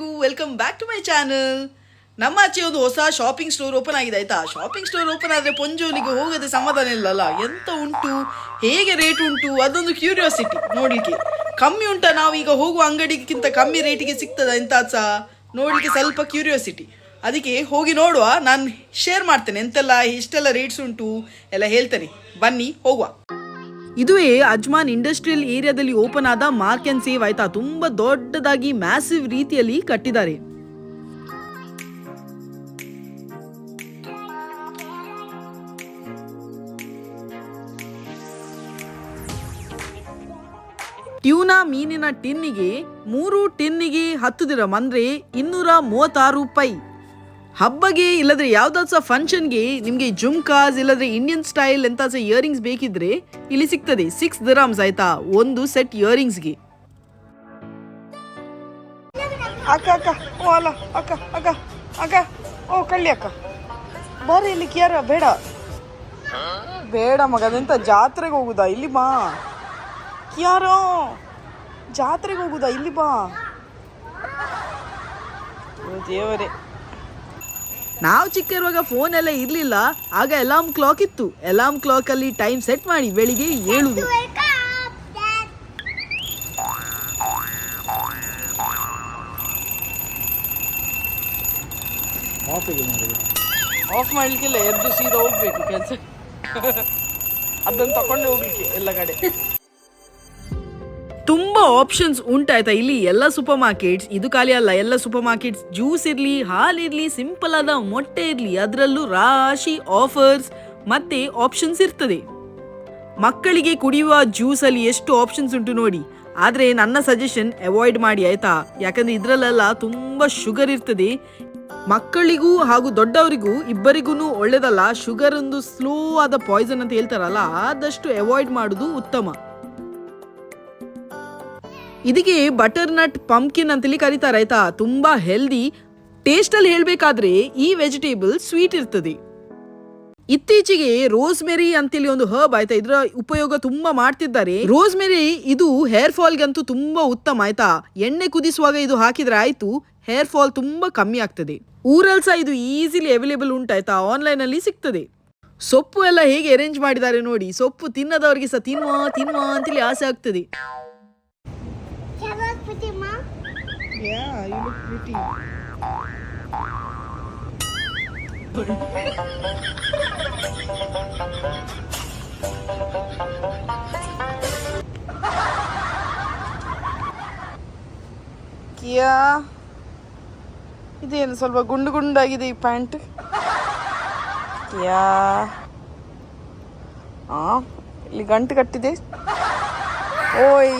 ಎಲ್ರಿಗೂ welcome back to my channel ನಮ್ಮ ಆಚೆ ಒಂದು ಹೊಸ ಶಾಪಿಂಗ್ ಸ್ಟೋರ್ ಓಪನ್ ಆಗಿದೆ, ಆಯ್ತಾ? ಶಾಪಿಂಗ್ ಸ್ಟೋರ್ ಓಪನ್ ಆದರೆ ಪೊಂಜೋನಿಗೆ ಹೋಗದೆ ಸಮಾಧಾನ ಇಲ್ಲಲ್ಲ? ಎಂತ ಉಂಟು? ಹೇಗೆ ರೇಟ್ ಉಂಟು? ಅದೊಂದು ಕ್ಯೂರಿಯಾಸಿಟಿ ನೋಡ್ಲಿಕ್ಕೆ. ಕಮ್ಮಿ ಉಂಟಾ ನಾವು ಈಗ ಹೋಗುವ ಅಂಗಡಿಗಿಂತ ಕಮ್ಮಿ ರೇಟಿಗೆ ಸಿಗ್ತದ ಎಂತ ಸಹ ಸ್ವಲ್ಪ ಕ್ಯೂರಿಯಾಸಿಟಿ ಅದಕ್ಕೆ ಹೋಗಿ ನೋಡುವ, ನಾನು ಶೇರ್ ಮಾಡ್ತೇನೆ. ಎಂತೆಲ್ಲ ಇಷ್ಟೆಲ್ಲ ರೇಟ್ಸ್ ಉಂಟು? ಎಲ್ಲ ಹೇಳ್ತೇನೆ. ಬನ್ನಿ, ಹೋಗುವ. ಇದುವೇ ಅಜ್ಮಾನ್ ಇಂಡಸ್ಟ್ರಿಯಲ್ ಏರಿಯಾದಲ್ಲಿ ಓಪನ್ ಆದ ಮಾರ್ಕ್ ಅಂಡ್ ಸೇವ್ ಆಯ್ತಾ? ತುಂಬಾ ದೊಡ್ಡದಾಗಿ ಮ್ಯಾಸಿವ್ ರೀತಿಯಲ್ಲಿ ಕಟ್ಟಿದ್ದಾರೆ. ಟ್ಯೂನಾ ಮೀನಿನ ಟಿನ್ನಿಗೆ ಮೂರು ಟಿನ್ನಿಗೆ ಹತ್ತು ದಿರಂ ಅಂದ್ರೆ ಇನ್ನೂರ ಮೂವತ್ತಾರು ರೂಪಾಯಿ. ಹಬ್ಬಗೆ ಇಲ್ಲದ್ರೆ ಯಾವ್ದಾದ್ರು ಸಹ ಫಂಕ್ಷನ್ಗೆ ನಿಮಗೆ ಜುಮ್ಕಾಸ್ ಇಲ್ಲದ್ರೆ ಇಂಡಿಯನ್ ಸ್ಟೈಲ್ ಎಂತ ಸಹ ಇಯರಿಂಗ್ಸ್ ಬೇಕಿದ್ರೆ ಇಲ್ಲಿ ಸಿಗ್ತದೆ. ಸಿಕ್ಸ್ ದರಾಮ್ಸ್ ಆಯ್ತಾ? ಒಂದು ಸೆಟ್ ಇಯರಿಂಗ್ಸ್ಗೆ ಅಕ್ಕ ಅಕ್ಕ. ಓ, ಅಲ್ಲ. ಅಕ್ಕ ಅಕ್ಕ. ಅಕ್ಕ. ಓ, ಕಳ್ಳಿ ಅಕ್ಕ. ಬಾರಿ, ಇಲ್ಲಿ ಕ್ಯಾರ? ಬೇಡ. ಬೇಡ ಮಗ, ಅದೆಂತ ಜಾತ್ರೆಗೆ ಹೋಗುದಾ? ಇಲ್ಲಿ ಬಾ. ಕ್ಯಾರೋ? ಜಾತ್ರೆಗೆ ಹೋಗುದಾ? ಇಲ್ಲಿ ಬಾ. ದೇವರೇ. ನಾವು ಚಿಕ್ಕ ಇರುವಾಗ ಫೋನ್ ಎಲ್ಲ ಇರಲಿಲ್ಲ ಆಗ ಅಲಾರ್ಮ್ ಕ್ಲಾಕ್ ಇತ್ತು. ಅಲಾರ್ಮ್ ಕ್ಲಾಕ್ ಅಲ್ಲಿ ಟೈಮ್ ಸೆಟ್ ಮಾಡಿ ಬೆಳಿಗ್ಗೆ ಏಳುದು ಆಫ್ ಮಾಡ್ಲಿಕ್ಕಿಲ್ಲ ಎದ್ದು ಸೀದಾ ಹೋಗ್ಬೇಕು ಕೆಲಸ. ಅದನ್ನು ತಕೊಂಡು ಹೋಗ್ಲಿಕ್ಕೆ ಎಲ್ಲ ಕಡೆ. ತುಂಬಾ ಆಪ್ಷನ್ಸ್ ಉಂಟಾಯ್ತಾ ಇಲ್ಲಿ ಎಲ್ಲ ಸೂಪರ್ ಮಾರ್ಕೆಟ್ಸ್ ಇದು ಖಾಲಿ ಅಲ್ಲ, ಎಲ್ಲ ಸೂಪರ್ ಮಾರ್ಕೆಟ್ಸ್ ಜ್ಯೂಸ್ ಇರ್ಲಿ, ಹಾಲ್ ಇರ್ಲಿ ಸಿಂಪಲ್ ಆದ ಮೊಟ್ಟೆ ಇರ್ಲಿ, ಅದರಲ್ಲೂ ರಾಶಿ ಆಫರ್ಸ್ ಮತ್ತೆ ಆಪ್ಷನ್ಸ್ ಇರ್ತದೆ. ಮಕ್ಕಳಿಗೆ ಕುಡಿಯುವ ಜ್ಯೂಸಲ್ಲಿ ಎಷ್ಟು ಆಪ್ಷನ್ಸ್ ಉಂಟು ನೋಡಿ. ಆದ್ರೆ ನನ್ನ ಸಜೆಷನ್ ಅವಾಯ್ಡ್ ಮಾಡಿ, ಆಯ್ತಾ? ಯಾಕಂದ್ರೆ ಇದರಲ್ಲೆಲ್ಲ ತುಂಬಾ ಶುಗರ್ ಇರ್ತದೆ. ಮಕ್ಕಳಿಗೂ ಹಾಗೂ ದೊಡ್ಡವರಿಗೂ ಇಬ್ಬರಿಗೂ ಒಳ್ಳೆಯದಲ್ಲ ಶುಗರ್ ಒಂದು ಸ್ಲೋ ಆದ ಪಾಯ್ಸನ್ ಅಂತ ಹೇಳ್ತಾರಲ್ಲ, ಆದಷ್ಟು ಅವಾಯ್ಡ್ ಮಾಡೋದು ಉತ್ತಮ. ಇದಕ್ಕೆ ಬಟರ್ ನಟ್ ಪಂಪ್ಕಿನ್ ಅಂತೇಳಿ ಕರೀತಾರೆ, ಆಯ್ತಾ? ತುಂಬಾ ಹೆಲ್ದಿ ಟೇಸ್ಟ್ ಅಲ್ಲಿ ಹೇಳ್ಬೇಕಾದ್ರೆ ಈ ವೆಜಿಟೇಬಲ್ ಸ್ವೀಟ್ ಇರ್ತದೆ. ಇತ್ತೀಚೆಗೆ ರೋಸ್ಮೆರಿ ಅಂತೇಳಿ ಒಂದು ಹರ್ಬ್ ಆಯ್ತಾ, ಇದರ ಉಪಯೋಗ ತುಂಬಾ ಮಾಡ್ತಿದ್ದಾರೆ. ರೋಸ್ಮೆರಿ ಇದು ಹೇರ್ ಫಾಲ್ಗಂತೂ ತುಂಬಾ ಉತ್ತಮ, ಆಯ್ತಾ? ಎಣ್ಣೆ ಕುದಿಸುವಾಗ ಇದು ಹಾಕಿದ್ರೆ ಆಯ್ತು ಹೇರ್ ಫಾಲ್ ತುಂಬಾ ಕಮ್ಮಿ ಆಗ್ತದೆ. ಊರಲ್ಲಿ ಸಹ ಇದು ಈಸಿಲಿ ಅವೈಲೇಬಲ್ ಉಂಟಾಯ್ತಾ ಆನ್ಲೈನ್ ಅಲ್ಲಿ ಸಿಗ್ತದೆ. ಸೊಪ್ಪು ಎಲ್ಲ ಹೇಗೆ ಅರೇಂಜ್ ಮಾಡಿದ್ದಾರೆ ನೋಡಿ, ಸೊಪ್ಪು ತಿನ್ನದವರಿಗೆ ಸಹ ತಿನ್ನುವ ತಿನ್ನುವ ಅಂತೇಳಿ ಆಸೆ ಆಗ್ತದೆ. Yeah, you look pretty. ಕಿಯಾ ಇದೇನು ಸ್ವಲ್ಪ ಗುಂಡು ಗುಂಡಾಗಿದೆ ಈ ಪ್ಯಾಂಟ್? ಕಿಯಾ ಆ ಇಲ್ಲಿ ಗಂಟು ಕಟ್ಟಿದೆ. ಓಯ್.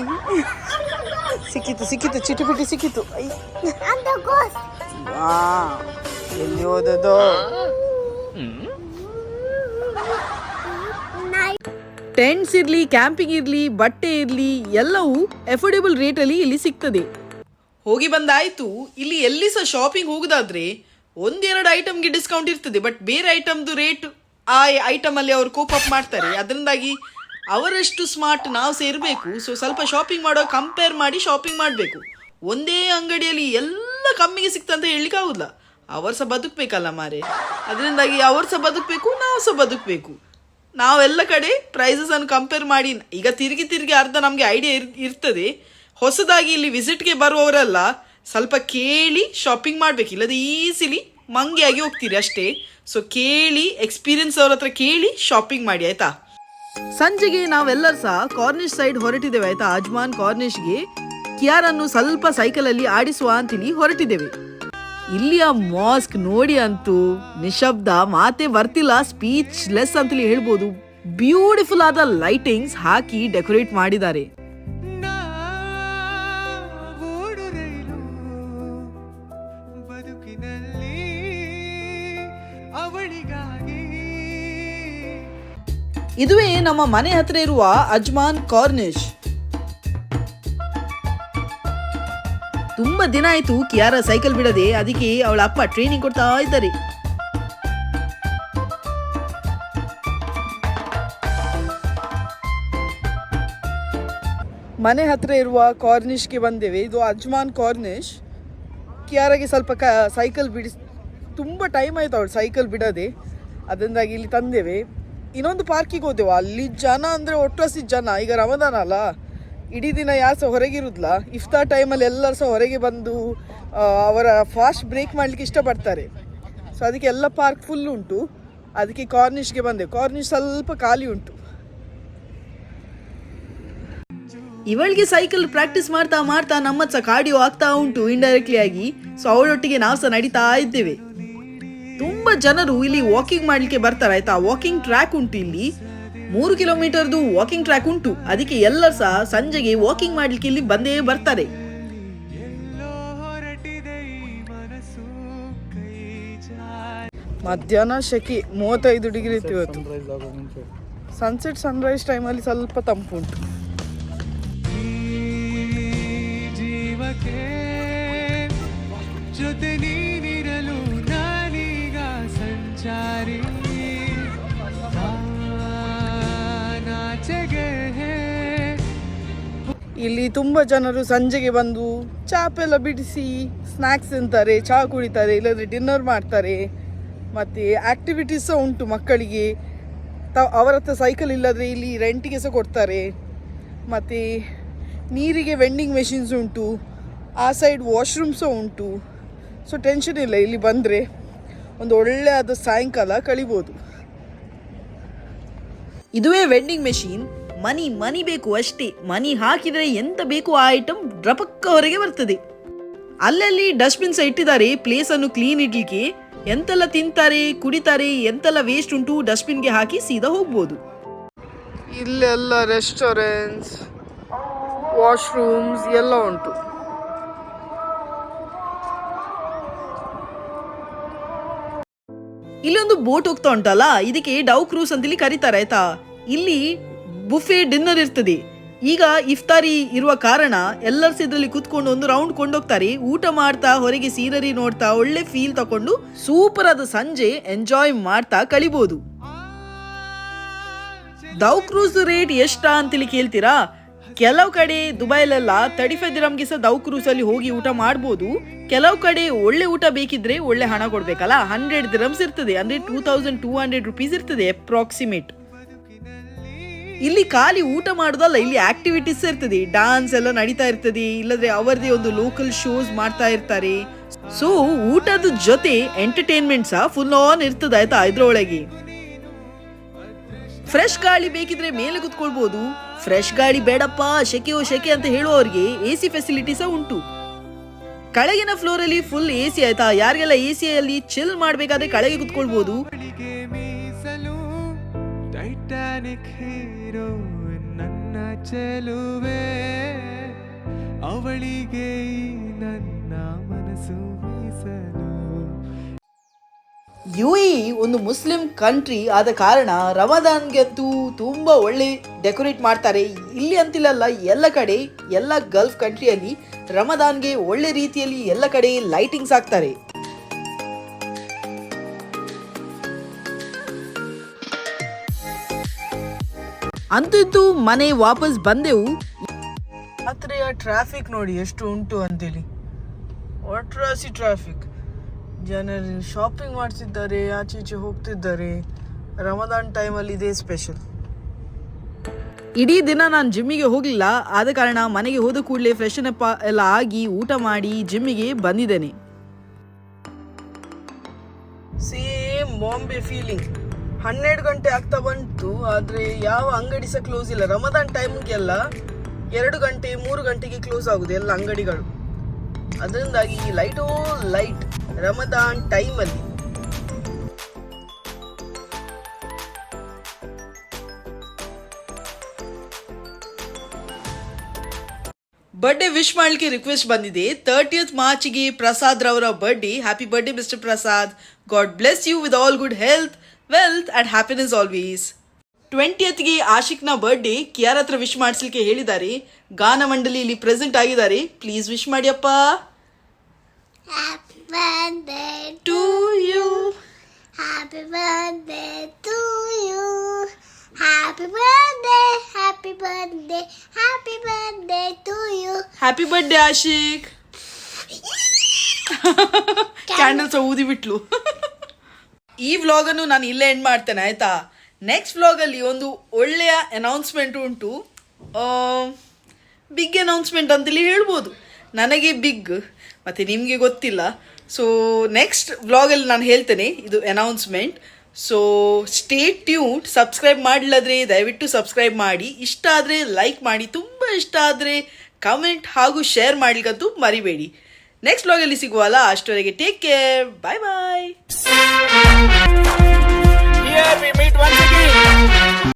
ಸಿಕ್ಕಿತು ಸಿಕ್ಕಿತು ಚಿಟಿಪಿಟಿ ಸಿಕ್ಕಿತು. ಎಲ್ಲಿ ಓದೋದು. ಟೆಂಟ್ಸ್ ಇರ್ಲಿ ಕ್ಯಾಂಪಿಂಗ್ ಇರ್ಲಿ ಬಟ್ಟೆ ಇರ್ಲಿ ಎಲ್ಲವೂ ಅಫೋರ್ಡೆಬಲ್ ರೇಟಲ್ಲಿ ಇಲ್ಲಿ ಸಿಗ್ತದೆ. ಹೋಗಿ ಬಂದಾಯ್ತು. ಇಲ್ಲಿ ಎಲ್ಲಿ ಸಹ ಶಾಪಿಂಗ್ ಹೋಗುದಾದ್ರೆ ಒಂದೆರಡು ಐಟಮ್ಗೆ ಡಿಸ್ಕೌಂಟ್ ಇರ್ತದೆ ಬಟ್ ಬೇರೆ ಐಟಮ್ದು ರೇಟ್ ಆ ಐಟಮಲ್ಲಿ ಅಲ್ಲಿ ಅವರು ಕೋಪ್ ಅಪ್ ಮಾಡ್ತಾರೆ. ಅದರಿಂದಾಗಿ ಅವರಷ್ಟು ಸ್ಮಾರ್ಟ್ ನಾವು ಸೇರಬೇಕು. ಸೊ ಸ್ವಲ್ಪ ಶಾಪಿಂಗ್ ಮಾಡೋ ಕಂಪೇರ್ ಮಾಡಿ ಶಾಪಿಂಗ್ ಮಾಡಬೇಕು. ಒಂದೇ ಅಂಗಡಿಯಲ್ಲಿ ಎಲ್ಲ ಕಮ್ಮಿಗೆ ಸಿಕ್ತಂತ ಹೇಳಲಿಕ್ಕೆ ಆಗುದಿಲ್ಲ. ಅವರು ಸಹ ಬದುಕಬೇಕಲ್ಲ ಮಾರೆ. ಅದರಿಂದಾಗಿ ಅವರು ಸಹ ಬದುಕಬೇಕು, ನಾವು ಸಹ ಬದುಕಬೇಕು. ನಾವೆಲ್ಲ ಕಡೆ ಪ್ರೈಸಸ್ ಅನ್ನು ಕಂಪೇರ್ ಮಾಡಿ, ಈಗ ತಿರುಗಿ ತಿರುಗಿ ಅರ್ಧ ನಮಗೆ ಐಡಿಯಾ ಇರ್, ಇರ್ತದೆ. ಹೊಸದಾಗಿ ಇಲ್ಲಿ ವಿಸಿಟ್ಗೆ ಬರುವವರೆಲ್ಲ, ಸ್ವಲ್ಪ ಕೇಳಿ ಶಾಪಿಂಗ್ ಮಾಡಬೇಕು. ಇಲ್ಲದೆ ಈಸಿಲಿ ಮಂಗಿಯಾಗಿ ಹೋಗ್ತೀರಿ ಅಷ್ಟೇ. ಸೊ ಕೇಳಿ ಎಕ್ಸ್ಪೀರಿಯನ್ಸ್ ಅವ್ರ ಹತ್ರ ಕೇಳಿ ಶಾಪಿಂಗ್ ಮಾಡಿ, ಆಯ್ತಾ? ಸಂಜೆಗೆ ನಾವೆಲ್ಲರೂ ಸಹ ಕಾರ್ನಿಶ್ ಸೈಡ್ ಹೊರಟಿದ್ದೇವೆ, ಆಯ್ತಾ? ಅಜ್ಮಾನ್ ಕಾರ್ನಿಶ್ಗೆ ಕಿಯಾರನ್ನು ಸ್ವಲ್ಪ ಸೈಕಲಲ್ಲಿ ಆಡಿಸುವ ಅಂತೇಳಿ ಹೊರಟಿದ್ದೇವೆ. ಇಲ್ಲಿಯ ಮಾಸ್ಕ್ ನೋಡಿ ಅಂತೂ ನಿಶಬ್ದ, ಮಾತೆ ಬರ್ತಿಲ್ಲ ಸ್ಪೀಚ್ ಲೆಸ್ ಅಂತೇಳಿ ಹೇಳ್ಬೋದು. ಬ್ಯೂಟಿಫುಲ್ ಆದ ಲೈಟಿಂಗ್ಸ್ ಹಾಕಿ ಡೆಕೋರೇಟ್ ಮಾಡಿದ್ದಾರೆ. ಇದುವೇ ನಮ್ಮ ಮನೆ ಹತ್ರ ಇರುವ ಅಜ್ಮಾನ್ ಕಾರ್ನಿಶ್. ತುಂಬಾ ದಿನ ಆಯ್ತು ಕಿಯಾರ ಸೈಕಲ್ ಬಿಡದೆ, ಅದಕ್ಕೆ ಅವಳ ಅಪ್ಪ ಟ್ರೈನಿಂಗ್ ಕೊಡ್ತಾ ಇದ್ದಾರೆ. ಮನೆ ಹತ್ರ ಇರುವ ಕಾರ್ನಿಶ್ಗೆ ಬಂದೇವೆ. ಇದು ಅಜ್ಮಾನ್ ಕಾರ್ನಿಶ್. ಕಿಯಾರಾಗೆ ಸ್ವಲ್ಪ ಕ, ಸೈಕಲ್ ಬಿಡಿಸ್, ತುಂಬ ಟೈಮ್ ಆಯ್ತು ಅವಳು ಸೈಕಲ್ ಬಿಡದೆ. ಅದರಿಂದಾಗಿ ಇಲ್ಲಿ ತಂದೇವೆ. ಇನ್ನೊಂದು ಪಾರ್ಕಿಗೆ ಹೋದೆವು. ಅಲ್ಲಿ ಜನ ಅಂದರೆ ಒಟ್ಟಸಿ ಜನ. ಈಗ ರಮದಾನ ಅಲ್ಲ. ಇಡೀ ದಿನ ಯಾರು ಸಹ ಹೊರಗಿರುದಿಲ್ಲ ಇಫ್ತಾರ್ ಟೈಮಲ್ಲಿ ಎಲ್ಲರೂ ಸಹ ಹೊರಗೆ ಬಂದು ಅವರ ಫಾಸ್ಟ್ ಬ್ರೇಕ್ ಮಾಡಲಿಕ್ಕೆ ಇಷ್ಟಪಡ್ತಾರೆ. ಸೊ ಅದಕ್ಕೆ ಎಲ್ಲ ಪಾರ್ಕ್ ಫುಲ್ ಉಂಟು. ಅದಕ್ಕೆ ಕಾರ್ನಿಷ್ಗೆ ಬಂದೆ. ಕಾರ್ನಿಶ್ ಸ್ವಲ್ಪ ಖಾಲಿ ಉಂಟು. ಇವಳಿಗೆ ಸೈಕಲ್ ಪ್ರಾಕ್ಟೀಸ್ ಮಾಡ್ತಾ ಮಾಡ್ತಾ ನಮ್ಮ ಸಹ ಕಾರ್ಡಿಯೋ ಆಗ್ತಾ ಉಂಟು ಇಂಡೈರೆಕ್ಟ್ಲಿ ಆಗಿ. ಸೊ ಅವಳೊಟ್ಟಿಗೆ ನಾವು ಸಹ ನಡೀತಾ ಇದ್ದೇವೆ. ತುಂಬಾ ಜನರು ಇಲ್ಲಿ ವಾಕಿಂಗ್ ಮಾಡ್ಲಿಕ್ಕೆ ಬರ್ತಾರೆ. ಆಯ್ತಾ? ವಾಕಿಂಗ್ ಟ್ರ್ಯಾಕ್ ಉಂಟು ಇಲ್ಲಿ. ಮೂರು ಕಿಲೋಮೀಟರ್ದು ವಾಕಿಂಗ್ ಟ್ರ್ಯಾಕ್ ಉಂಟು. ಅದಕ್ಕೆ ಎಲ್ಲರೂ ಸಹ ಸಂಜೆಗೆ ವಾಕಿಂಗ್ ಮಾಡ್ಲಿಕ್ಕೆ ಇಲ್ಲಿ ಬಂದೇ ಬರ್ತಾರೆ. ಮಧ್ಯಾಹ್ನ ಶೆಕೆ ಮೂವತ್ತೈದು ಡಿಗ್ರಿ ಇತ್ತು ಇವತ್ತು. ಸನ್ಸೆಟ್ ಸನ್ರೈಸ್ ಟೈಮಲ್ಲಿ ಸ್ವಲ್ಪ ತಂಪು ಉಂಟು ಇಲ್ಲಿ ತುಂಬ ಜನರು ಸಂಜೆಗೆ ಬಂದು ಚಾಪೆಲ್ಲ ಬಿಡಿಸಿ ಸ್ನ್ಯಾಕ್ಸ್ ತಿಂತಾರೆ ಚಹಾ ಕುಡಿತಾರೆ, ಇಲ್ಲದ್ರೆ ಡಿನ್ನರ್ ಮಾಡ್ತಾರೆ. ಮತ್ತು ಆ್ಯಕ್ಟಿವಿಟೀಸ್ ಸಹ ಉಂಟು ಮಕ್ಕಳಿಗೆ. ತ ಅವರ ಹತ್ರ ಸೈಕಲ್ ಇಲ್ಲದ್ರೆ ಇಲ್ಲಿ ರೆಂಟಿಗೆ ಸಹ ಕೊಡ್ತಾರೆ. ಮತ್ತು ನೀರಿಗೆ ವೆಂಡಿಂಗ್ ಮೆಷಿನ್ಸ್ ಉಂಟು. ಆ ಸೈಡ್ ವಾಶ್ರೂಮ್ ಸಹ ಉಂಟು. ಸೊ ಟೆನ್ಷನ್ ಇಲ್ಲ ಇಲ್ಲಿ ಬಂದರೆ. ಒಂದು ಒಳ್ಳೆಯದ ಸಾಯಂಕಾಲ ಕಳಿಬೋದು. ಇದುವೇ ವೆಂಡಿಂಗ್ ಮೆಷಿನ್ ಮನಿ ಮನಿ ಬೇಕು ಅಷ್ಟೇ. ಮನಿ ಹಾಕಿದರೆ ಎಂತ ಬೇಕು ಆ ಐಟಮ್ ಡ್ರಪಕ್ಕ ಹೊರಗೆ ಬರ್ತದೆ. ಅಲ್ಲಲ್ಲಿ ಡಸ್ಟ್ಬಿನ್ ಸಹ ಇಟ್ಟಿದ್ದಾರೆ. ಪ್ಲೇಸ್ ಅನ್ನು ಕ್ಲೀನ್ ಇಡ್ಲಿಕ್ಕೆ ಎಂತೆಲ್ಲ ತಿಂತಾರೆ ಕುಡಿತಾರೆ ಎಂತೆಲ್ಲ ವೇಸ್ಟ್ ಉಂಟು ಡಸ್ಟ್ಬಿನ್ಗೆ ಹಾಕಿ ಸೀದಾ ಹೋಗ್ಬೋದು. ಇಲ್ಲೆಲ್ಲ ರೆಸ್ಟೋರೆಂಟ್ಸ್ ವಾಶ್ರೂಮ್ಸ್ ಎಲ್ಲ ಉಂಟು. ಇಲ್ಲೊಂದು ಬೋಟ್ ಹೋಗ್ತಾ ಉಂಟಲ್ಲ ಇದಕ್ಕೆ ಡೌ ಕ್ರೂಸ್ ಅಂತೇಳಿ ಕರೀತಾರೆ ಆಯ್ತಾ? ಇಲ್ಲಿ ಬುಫೆ ಡಿನ್ನರ್ ಇರ್ತದೆ. ಈಗ ಇಫ್ತಾರಿ ಇರುವ ಕಾರಣ ಎಲ್ಲರೂ ಸಹ ಕೂತ್ಕೊಂಡು ಒಂದು ರೌಂಡ್ ಕೊಂಡೋಗ್ತಾರೆ. ಊಟ ಮಾಡ್ತಾ, ಹೊರಗೆ ಸೀನರಿ ನೋಡ್ತಾ, ಒಳ್ಳೆ ಫೀಲ್ ತಕೊಂಡು ಸೂಪರ್ ಆದ ಸಂಜೆ ಎಂಜಾಯ್ ಮಾಡ್ತಾ ಕಳಿಬಹುದು ದೌ ಕ್ರೂಸ್ ರೇಟ್ ಎಷ್ಟಾ ಅಂತೇಳಿ ಕೇಳ್ತೀರಾ? ಕೆಲವು ಕಡೆ ದುಬೈಲೆಲ್ಲ ತರ್ಟಿ ಫೈವ್ ದಿರಮ್ಗೆ ಸಹ ದೌ ಕ್ರೂಸ್ ಅಲ್ಲಿ ಹೋಗಿ ಊಟ ಮಾಡ್ಬೋದು. ಕೆಲವು ಕಡೆ ಒಳ್ಳೆ ಊಟ ಬೇಕಿದ್ರೆ ಒಳ್ಳೆ ಹಣ ಕೊಡ್ಬೇಕಲ್ಲ? ಹಂಡ್ರೆಡ್ ದಿರಮ್ಸ್ ಇರ್ತದೆ. ಅಂದ್ರೆ two thousand two hundred rupees ಇರ್ತದೆ ಅಪ್ರಾಕ್ಸಿಮೇಟ್ ಇಲ್ಲಿ ಖಾಲಿ ಊಟ ಮಾಡೋದಲ್ಲ, ಇಲ್ಲಿ ಆಕ್ಟಿವಿಟೀಸ್ ಇರ್ತದೆ. ಡಾನ್ಸ್ ಎಲ್ಲ ನಡೀತಾ ಇರ್ತದೆ. ಇಲ್ಲದ್ರೆ ಅವರದೇ ಒಂದು ಲೋಕಲ್ ಶೋಸ್ ಮಾಡ್ತಾ ಇರ್ತಾರೆ. ಸೊ ಊಟದ ಜೊತೆ ಎಂಟರ್ಟೈನ್ಮೆಂಟ್ ಸಹ ಫುಲ್ ಆನ್ ಇರ್ತದೆ ಆಯ್ತಾ ಇದ್ರೊಳಗೆ. ಫ್ರೆಶ್ ಗಾಳಿ ಬೇಕಿದ್ರೆ ಮೇಲೆ ಕುತ್ಕೊಳ್ಬಹುದು ಫ್ರೆಶ್ ಗಾಳಿ ಬೇಡಪ್ಪ, ಶೆಕೆಯೋ ಶೆಕೆ ಅಂತ ಹೇಳುವವರಿಗೆ ಎ ಸಿ ಫೆಸಿಲಿಟಿ ಸಹ ಉಂಟು. ಕೆಳಗಿನ ಫ್ಲೋರ್ ಅಲ್ಲಿ ಫುಲ್ ಎ ಸಿ ಆಯ್ತಾ? ಯಾರಿಗೆಲ್ಲ ಎ ಸಿ ಅಲ್ಲಿ ಚಿಲ್ ಮಾಡ್ಬೇಕಾದ್ರೆ ಕೆಳಗೆ ಕುತ್ಕೊಳ್ಬಹುದು ಚೆಲುವೆ, ಅವಳಿಗೆ ನನ್ನ ಮನಸ್ಸು ಮೀಸಲು. ಯು ಒಂದು ಮುಸ್ಲಿಂ ಕಂಟ್ರಿ ಆದ ಕಾರಣ ರಮದಾನ್ಗಂತೂ ತುಂಬ ಒಳ್ಳೆ ಡೆಕೋರೇಟ್ ಮಾಡ್ತಾರೆ. ಇಲ್ಲಿ ಅಂತಿಲ್ಲಲ್ಲ, ಎಲ್ಲ ಕಡೆ, ಎಲ್ಲ ಗಲ್ಫ್ ಕಂಟ್ರಿಯಲ್ಲಿ ರಮದಾನ್ಗೆ ಒಳ್ಳೆ ರೀತಿಯಲ್ಲಿ ಎಲ್ಲ ಕಡೆ ಲೈಟಿಂಗ್ಸ್ ಹಾಕ್ತಾರೆ. ಅಂತೂ ಮನೆ ವಾಪಸ್ ಬಂದೆವು. ರಾತ್ರಿಯ ಟ್ರಾಫಿಕ್ ನೋಡಿ ಎಷ್ಟು ಉಂಟು ಅಂತೇಳಿ. ಒಟ್ರಾಸಿ ಟ್ರಾಫಿಕ್ ಜನರು ಶಾಪಿಂಗ್ ಮಾಡ್ತಿದ್ದಾರೆ ಆಚೆ ಈಚೆ ಹೋಗ್ತಿದ್ದಾರೆ. ರಮದಾನ್ ಟೈಮಲ್ಲಿ ಇದೇ ಸ್ಪೆಷಲ್ ಇಡೀ ದಿನ ನಾನು ಜಿಮ್ಮಿಗೆ ಹೋಗಲಿಲ್ಲ ಆದ ಕಾರಣ ಮನೆಗೆ ಹೋದ ಕೂಡಲೇ ಫ್ರೆಶನ್ ಅಪ್ ಎಲ್ಲ ಆಗಿ ಊಟ ಮಾಡಿ ಜಿಮ್ಮಿಗೆ ಬಂದಿದ್ದೇನೆ. ಸೇಮ್ ಬಾಂಬೆ ಫೀಲಿಂಗ್ ಹನ್ನೆರಡು ಗಂಟೆ ಆಗ್ತಾ ಬಂತು, ಆದರೆ ಯಾವ ಅಂಗಡಿ ಸಹ ಕ್ಲೋಸ್ ಇಲ್ಲ. ರಮದಾನ್ ಟೈಮ್ಗೆಲ್ಲ ಎರಡು ಗಂಟೆ, ಮೂರು ಗಂಟೆಗೆ ಕ್ಲೋಸ್ ಆಗುದು ಎಲ್ಲ ಅಂಗಡಿಗಳು. ಅದರಿಂದಾಗಿ ಲೈಟೋ ಲೈಟ್ ರಮದಾನ್ ಟೈಮಲ್ಲಿ ಬರ್ಡೇ ವಿಶ್ ಮಾಡಲಿಕ್ಕೆ ರಿಕ್ವೆಸ್ಟ್ ಬಂದಿದೆ. ತರ್ಟಿಯತ್ ಮಾರ್ಚ್ಗೆ ಪ್ರಸಾದ್ ರವರ birthday happy birthday mister Prasad God bless you with all good health wealth and happiness always ಟ್ವೆಂಟಿಯತ್ಗೆ ಆಶಿಕ್ನ ಬರ್ಡೇ ಕಿಯಾರ್ ಹತ್ರ ವಿಶ್ ಮಾಡಿಸ್ಲಿಕ್ಕೆ ಹೇಳಿದ್ದಾರೆ ಗಾನ ಮಂಡಳಿಯಲ್ಲಿ ಪ್ರೆಸೆಂಟ್ ಆಗಿದ್ದಾರೆ. ಪ್ಲೀಸ್ ವಿಶ್ ಮಾಡಿಯಪ್ಪ. Happy birthday, to you happy birthday to you. Happy birthday, happy birthday, happy birthday to you. Happy birthday Ashik candles ಊದಿ ಬಿಟ್ಲು ಈ ವ್ಲಾಗನ್ನು ನಾನು ಇಲ್ಲೇ ಎಂಡ್ ಮಾಡ್ತೇನೆ, ಆಯ್ತಾ? ನೆಕ್ಸ್ಟ್ ವ್ಲಾಗಲ್ಲಿ ಒಂದು ಒಳ್ಳೆಯ ಅನೌನ್ಸ್ಮೆಂಟ್ ಉಂಟು. ಬಿಗ್ ಅನೌನ್ಸ್ಮೆಂಟ್ ಅಂತೇಳಿ ಹೇಳ್ಬೋದು. ನನಗೆ ಬಿಗ್ ಮತ್ತು ನಿಮಗೆ ಗೊತ್ತಿಲ್ಲ. ಸೊ ನೆಕ್ಸ್ಟ್ ವ್ಲಾಗಲ್ಲಿ ನಾನು ಹೇಳ್ತೇನೆ, ಇದು ಅನೌನ್ಸ್ಮೆಂಟ್ ಸೊ ಸ್ಟೇ ಟ್ಯೂಟ್ ಸಬ್ಸ್ಕ್ರೈಬ್ ಮಾಡಲಾದ್ರೆ ದಯವಿಟ್ಟು ಸಬ್ಸ್ಕ್ರೈಬ್ ಮಾಡಿ. ಇಷ್ಟ ಆದರೆ ಲೈಕ್ ಮಾಡಿ. ತುಂಬ ಇಷ್ಟ ಆದರೆ ಕಮೆಂಟ್ ಹಾಗೂ ಶೇರ್ ಮಾಡಲಿಕ್ಕಂತೂ ಮರಿಬೇಡಿ. ನೆಕ್ಸ್ಟ್ ವ್ಲಾಗಲ್ಲಿ ಸಿಗುವಲ್ಲ ಅಷ್ಟವರೆಗೆ ಟೇಕ್ ಕೇರ್ ಬಾಯ್ ಬಾಯ್